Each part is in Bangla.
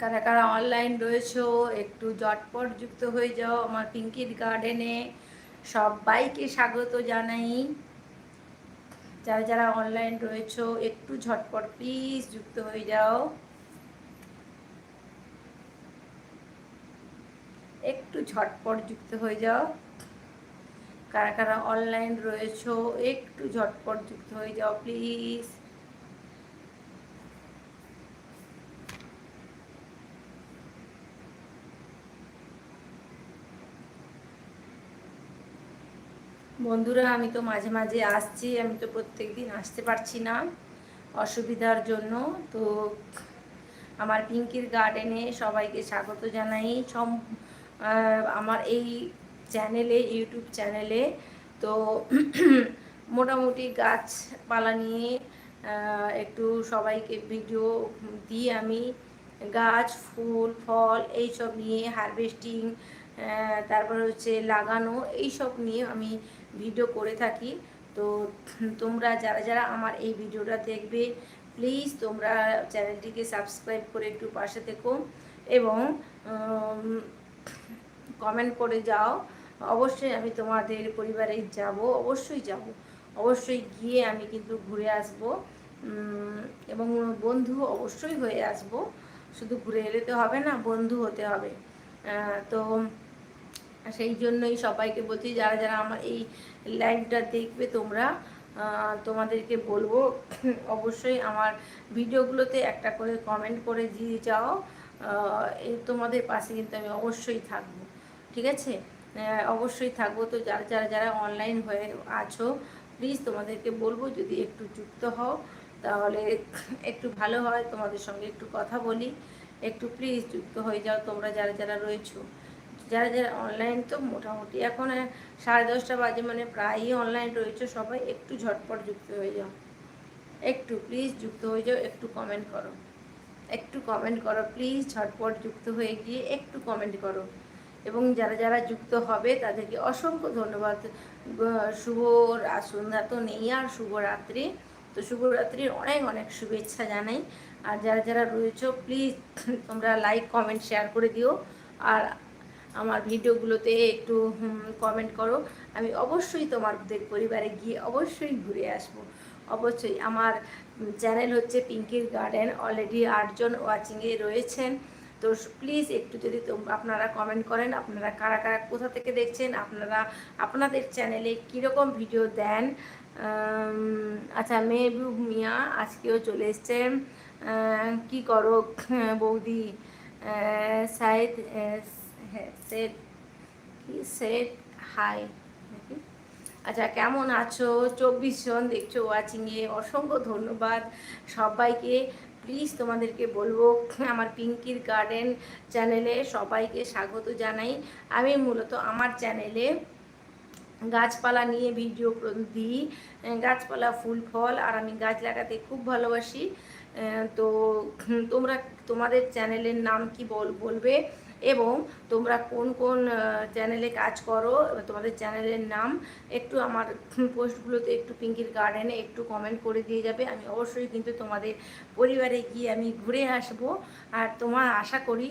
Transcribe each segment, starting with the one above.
কারা কারা অনলাইন রয়েছো, একটু জটপট যুক্ত হয়ে যাও আমার পিঙ্কির গার্ডেনে সবাইকে স্বাগত জানাই। যারা যারা অনলাইন রয়েছো, একটু ঝটপট প্লিজ যুক্ত হয়ে যাও। একটু ঝটপট যুক্ত হয়ে যাও। কারা কারা অনলাইন রয়েছো, একটু ঝটপট যুক্ত হয়ে যাও প্লিজ বন্ধুরা, আমি তো মাঝে মাঝে আসছি, আমি তো প্রত্যেক দিন আসতে পারছি না অসুবিধার জন্য। তো আমার পিঙ্কির গার্ডেনে সবাইকে স্বাগত জানাই। সম আমার এই চ্যানেলে, ইউটিউব চ্যানেলে। তো মোটামুটি গাছপালা নিয়ে একটু সবাইকে ভিডিও দিই আমি। গাছ, ফুল, ফল এইসব নিয়ে, হারভেস্টিং তারপর হচ্ছে লাগানো, এইসব নিয়ে আমি ভিডিও করে থাকি। তো তোমরা যারা যারা আমার এই ভিডিওটা দেখবে প্লিজ তোমরা চ্যানেলটিকে সাবস্ক্রাইব করে একটু পাশে থেকো এবং কমেন্ট করে যাও। অবশ্যই আমি তোমাদের পরিবারে যাব, অবশ্যই যাব। অবশ্যই গিয়ে আমি কিন্তু ঘুরে আসব। এবং বন্ধু অবশ্যই হয়ে আসব। শুধু ঘুরে এলে তো হবে না, বন্ধু হতে হবে। তো সেই জন্যই সবাইকে বলছি, যারা যারা আমার এই লাইভটা দেখবে, তোমরা তোমাদেরকে বলব, অবশ্যই আমার ভিডিওগুলোতে একটা করে কমেন্ট করে দিয়ে যাও। তোমাদের পাশে কিন্তু আমি অবশ্যই থাকব, ঠিক আছে? অবশ্যই থাকব। তো যারা যারা যারা অনলাইন হয়ে আছো প্লিজ তোমাদেরকে বলব, যদি একটু যুক্ত হও, তাহলে একটু ভালো হয়। তোমাদের সঙ্গে একটু কথা বলি। একটু প্লিজ যুক্ত হয়ে যাও তোমরা, যারা যারা রয়েছো। যারা যারা অনলাইন তো মোটামুটি। এখন সাড়ে দশটা বাজে মানে প্রায়ই অনলাইন রয়েছে সবাই। একটু ঝটপট যুক্ত হয়ে যাও। একটু প্লিজ যুক্ত হয়ে যাও, একটু কমেন্ট করো। একটু কমেন্ট করো প্লিজ ঝটপট যুক্ত হয়ে গিয়ে একটু কমেন্ট করো। এবং যারা যারা যুক্ত হবে, তাদেরকে অসংখ্য ধন্যবাদ। শুভ সন্ধ্যা তো নেই আর শুভরাত্রি। তো শুভরাত্রির অনেক অনেক শুভেচ্ছা জানাই। আর যারা যারা রয়েছে প্লিজ তোমরা লাইক কমেন্ট শেয়ার করে দিও। আর আমার ভিডিওগুলোতে একটু কমেন্ট করো। আমি অবশ্যই তোমাদের পরিবারে গিয়ে অবশ্যই ঘুরে আসব। অবশ্যই আমার চ্যানেল হচ্ছে পিঙ্কির গার্ডেন অলরেডি আটজন ওয়াচিংয়ে রয়েছেন। তো প্লিজ একটু যদি আপনারা কমেন্ট করেন, আপনারা কারা কারা কোথা থেকে দেখছেন, আপনারা, আপনাদের চ্যানেলে কীরকম ভিডিও দেন? আচ্ছা মেহবুব মিয়া আজকেও চলে এসছেন কি করো, বৌদি? সাইদ সেট কি সেট হাই আচ্ছা কেমন আছো? চব্বিশ জন দেখছ ওয়াচিংয়ে অসংখ্য ধন্যবাদ সবাইকে। প্লিজ তোমাদেরকে বলব, আমার পিঙ্কির গার্ডেন চ্যানেলে সবাইকে স্বাগত জানাই। আমি মূলত আমার চ্যানেলে গাছপালা নিয়ে ভিডিও দিই গাছপালা, ফুল, ফল, আর আমি গাছ লাগাতে খুব ভালোবাসি। তো তোমরা, তোমাদের চ্যানেলের নাম কি বল, বলবে? এবং তোমরা কোন কোন চ্যানেলে কাজ করো তোমাদের চ্যানেলের নাম একটু আমার পোস্টগুলোতে একটু পিঙ্কির গার্ডেনে একটু কমেন্ট করে দিয়ে যাবে। আমি অবশ্যই কিন্তু তোমাদের পরিবারে গিয়ে আমি ঘুরে আসব। আর তোমার আশা করি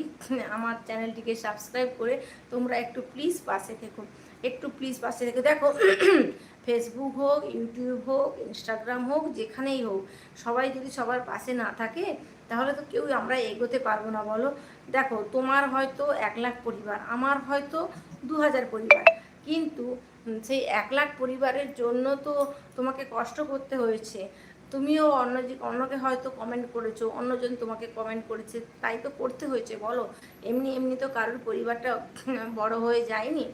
আমার চ্যানেলটিকে সাবস্ক্রাইব করে তোমরা একটু প্লিজ পাশে থেকো। একটু প্লিজ পাশে থেকে। দেখো ফেসবুক হোক ইউটিউব হোক ইনস্টাগ্রাম হোক, যেখানেই হোক, সবাই যদি সবার পাশে না থাকে, তাহলে তো কেউ আমরা এগোতে পারব না, বলো। দেখো, তোমার হয়তো এক লাখ পরিবার, আমার হয়তো দু হাজার পরিবার। কিন্তু সেই এক লাখ পরিবারের জন্য তো তোমাকে কষ্ট করতে হয়েছে। তুমিও অন্য অন্যকে হয়তো কমেন্ট করেছ, অন্যজন তোমাকে কমেন্ট করেছে, তাই তো করতে হয়েছে, বলো? এমনি এমনি তো কারোর পরিবারটা বড় হয়ে যায়নি।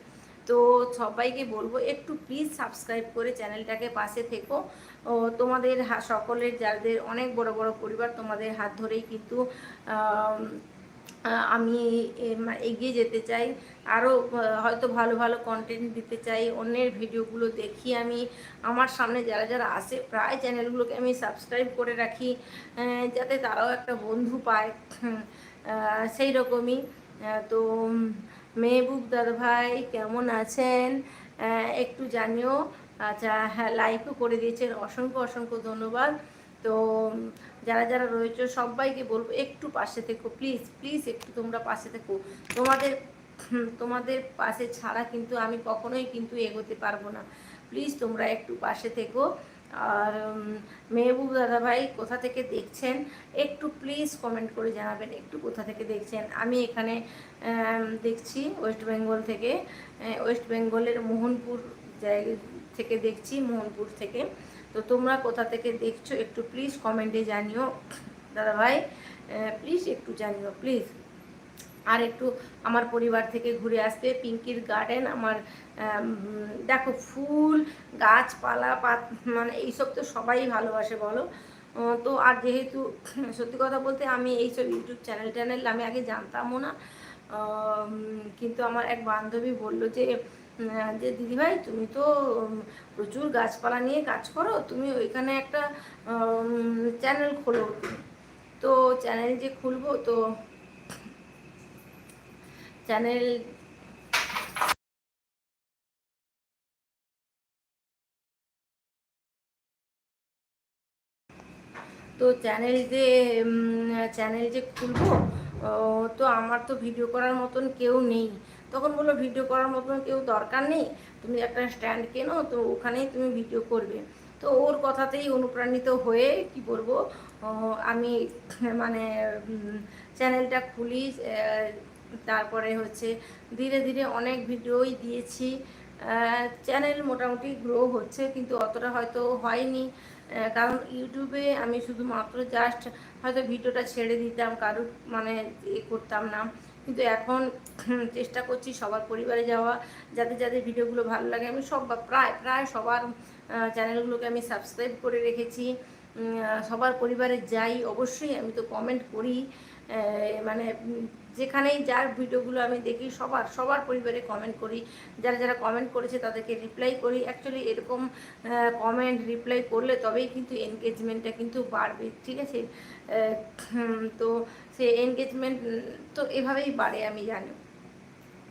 তো সবাইকে বলব, একটু প্লিজ সাবস্ক্রাইব করে চ্যানেলটাকে পাশে থেকো। ও, তোমাদের সকলের, যাদের অনেক বড় বড় পরিবার তোমাদের হাত ধরেই কিন্তু আমি এগিয়ে যেতে চাই। আরও হয়তো ভালো ভালো কন্টেন্ট দিতে চাই। অন্যের ভিডিওগুলো দেখি আমি। আমার সামনে যারা যারা আসে প্রায় চ্যানেলগুলোকে আমি সাবস্ক্রাইব করে রাখি যাতে তারাও একটা বন্ধু পায়। সেই রকমই। তো মেহবুব দাদা ভাই, কেমন আছেন? একটু জানিও। আচ্ছা হ্যাঁ লাইকও করে দিয়েছেন। অসংখ্য অসংখ্য ধন্যবাদ। তো যারা যারা রয়েছে, সবাইকে বলব একটু পাশে থেকো প্লিজ প্লিজ একটু তোমরা পাশে থেকো। তোমাদের তোমাদের পাশে ছাড়া কিন্তু আমি কখনোই কিন্তু এগোতে পারব না। প্লিজ তোমরা একটু পাশে থেকো। আর মেহবুব দাদা ভাই, কোথা থেকে দেখছেন? একটু প্লিজ কমেন্ট করে জানাবেন, একটু কোথা থেকে দেখছেন? আমি এখানে দেখছি ওয়েস্ট বেঙ্গল থেকে ওয়েস্ট বেঙ্গলের মোহনপুর জায়গা থেকে দেখছি, মোহনপুর থেকে। তো তোমরা কোথা থেকে দেখছ একটু প্লিজ কমেন্টে জানিও। দাদা ভাই প্লিজ একটু জানিও প্লিজ আর একটু আমার পরিবার থেকে ঘুরে আসতে, পিঙ্কির গার্ডেন আমার দেখো ফুল, গাছপালা, পাত মানে এইসব তো সবাই ভালোবাসে বলো। তো আর যেহেতু, সত্যি কথা বলতে আমি এইসব ইউটিউব চ্যানেল ট্যানেল আমি আগে জানতামও না। কিন্তু আমার এক বান্ধবী বলল যে যে দিদিভাই, তুমি তো প্রচুর গাছপালা নিয়ে কাজ করো, তুমি ওইখানে একটা চ্যানেল খোলো। তো চ্যানেল যে খুলবো, তো চ্যানেল তো চ্যানেল যে চ্যানেল যে খুলবো তো আমার তো ভিডিও করার মতন কেউ নেই। তখন বলল, ভিডিও করার মতন কেউ দরকার নেই। তুমি একটা স্ট্যান্ড কেনো, তো ওখানেই তুমি ভিডিও করবে। তো ওর কথাতেই অনুপ্রাণিত হয়ে, কি বলব আমি মানে চ্যানেলটা খুলি তারপরে হচ্ছে ধীরে ধীরে অনেক ভিডিওই দিয়েছি। চ্যানেল মোটামুটি গ্রো হচ্ছে, কিন্তু অতটা হয়তো হয়নি। কারণ ইউটিউবে আমি শুধুমাত্র জাস্ট হয়তো ভিডিওটা ছেড়ে দিতাম, কারুর মানে এ করতাম না। কিন্তু এখন চেষ্টা করছি সবার পরিবারে যাওয়া, যাদের যাদের ভিডিওগুলো ভালো লাগে, আমি সব প্রায় প্রায় সবার চ্যানেলগুলোকে আমি সাবস্ক্রাইব করে রেখেছি। সবার পরিবারে যাই, অবশ্যই আমি তো কমেন্ট করি। মানে যেখানেই যার ভিডিওগুলো আমি দেখি, সবার সবার পরিবারে কমেন্ট করি। যারা যারা কমেন্ট করেছে, তাদেরকে রিপ্লাই করি। অ্যাকচুয়ালি এরকম কমেন্ট রিপ্লাই করলে তবেই কিন্তু এনগেজমেন্টটা কিন্তু বাড়বে, ঠিক আছে? তো সে এনগেজমেন্ট তো এভাবেই বাড়ে, আমি জানি।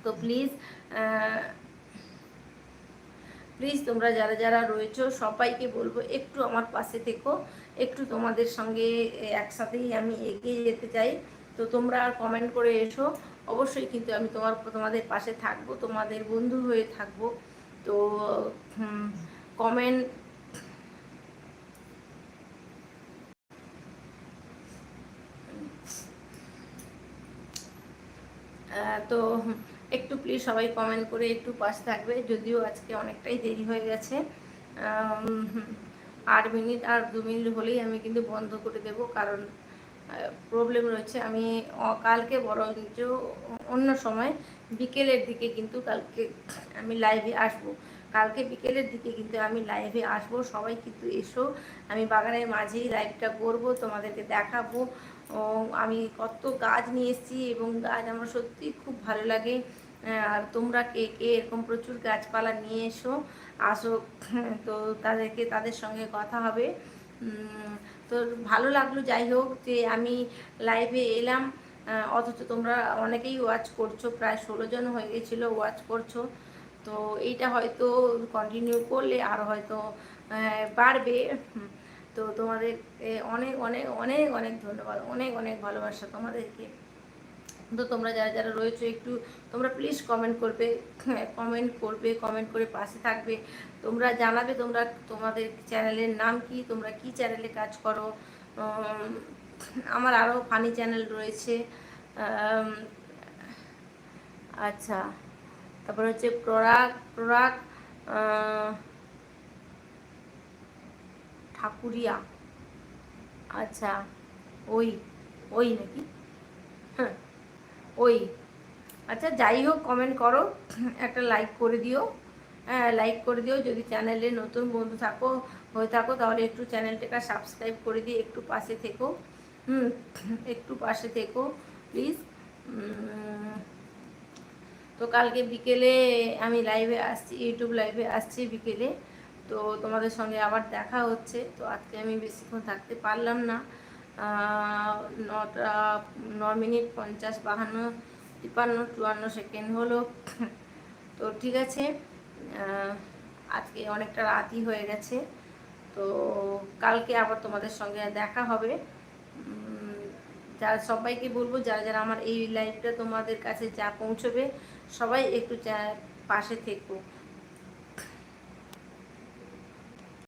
তো প্লিজ প্লিজ তোমরা যারা যারা রয়েছো, সবাইকে বলব, একটু আমার পাশে থেকো, একটু তোমাদের সঙ্গে একসাথেই আমি এগিয়ে যেতে চাই। তো তোমরা আর কমেন্ট করে এসো। অবশ্যই কিন্তু আমি তোমার, তোমাদের পাশে থাকব, তোমাদের বন্ধু হয়ে থাকব। তো কমেন্ট তো একটু প্লিজ সবাই কমেন্ট করে একটু পাশে থাকবে। যদিও আজকে অনেকটাই দেরি হয়ে গেছে। আট মিনিট আর দু মিনিট হলেই আমি কিন্তু বন্ধ করে দেব কারণ প্রবলেম রয়েছে। আমি কালকে বরঞ্চ অন্য সময় বিকেলের দিকে কিন্তু কালকে আমি লাইভে আসব। কালকে বিকেলের দিকে কিন্তু আমি লাইভে আসব। সবাই কিন্তু এসো। আমি বাগানের মাঝেই লাইভটা করব, তোমাদেরকে দেখাবো। আমি কত গাছ নিয়ে এসেছি এবং গাছ আমার সত্যি খুব ভালো লাগে। আর তোমরা কে কে এরকম প্রচুর গাছপালা নিয়ে এসো, আসো, তো তাদেরকে, তাদের সঙ্গে কথা হবে। তো ভালো লাগল, যাই হোক, যে আমি লাইভে এলাম। অথচ তোমরা অনেকেই ওয়াচ করছ, প্রায় ষোলো জন হয়ে গেছিল ওয়াচ করছ। তো এইটা হয়তো কন্টিনিউ করলে আর হয়তো বাড়বে। তো তোমাদের অনেক অনেক অনেক অনেক ধন্যবাদ, অনেক অনেক ভালোবাসা তোমাদেরকে। তো তোমরা যারা যারা রয়েছে একটু তোমরা প্লিজ কমেন্ট করবে কমেন্ট করবে কমেন্ট করে পাশে থাকবে। তোমরা জানাবে তোমরা তোমাদের চ্যানেলের নাম কি, তোমরা কি চ্যানেলে কাজ করো। আমার আরও ফানি চ্যানেল রয়েছে। আচ্ছা তারপর হচ্ছে প্ররাগ প্ররাগ ঠাকুরিয়া। আচ্ছা ওই ওই নাকি? হ্যাঁ। ওই। আচ্ছা যাই হোক কমেন্ট করো, একটা লাইক করে দিও। হ্যাঁ লাইক করে দিও। যদি চ্যানেলে নতুন বন্ধু থাকো, হয়ে থাকো, তাহলে একটু চ্যানেলটাকে সাবস্ক্রাইব করে দিয়ে একটু পাশে থেকো। হুম, একটু পাশে থেকো প্লিজ তো কালকে বিকেলে আমি লাইভে আসছি ইউটিউব লাইভে আসছি বিকেলে। তো তোমাদের সঙ্গে আবার দেখা হচ্ছে। তো আজকে আমি বেশিক্ষণ থাকতে পারলাম না। নটা ন মিনিট পঞ্চাশ, বাহান্ন, তিপ্পান্ন, চুয়ান্ন সেকেন্ড হলো। তো ঠিক আছে আজকে অনেকটা রাতই হয়ে গেছে। তো কালকে আবার তোমাদের সঙ্গে দেখা হবে। যারা সবাইকে বলব, যারা যারা আমার এই লাইভটা তোমাদের কাছে যা পৌঁছবে, সবাই একটু পাশে থেকো।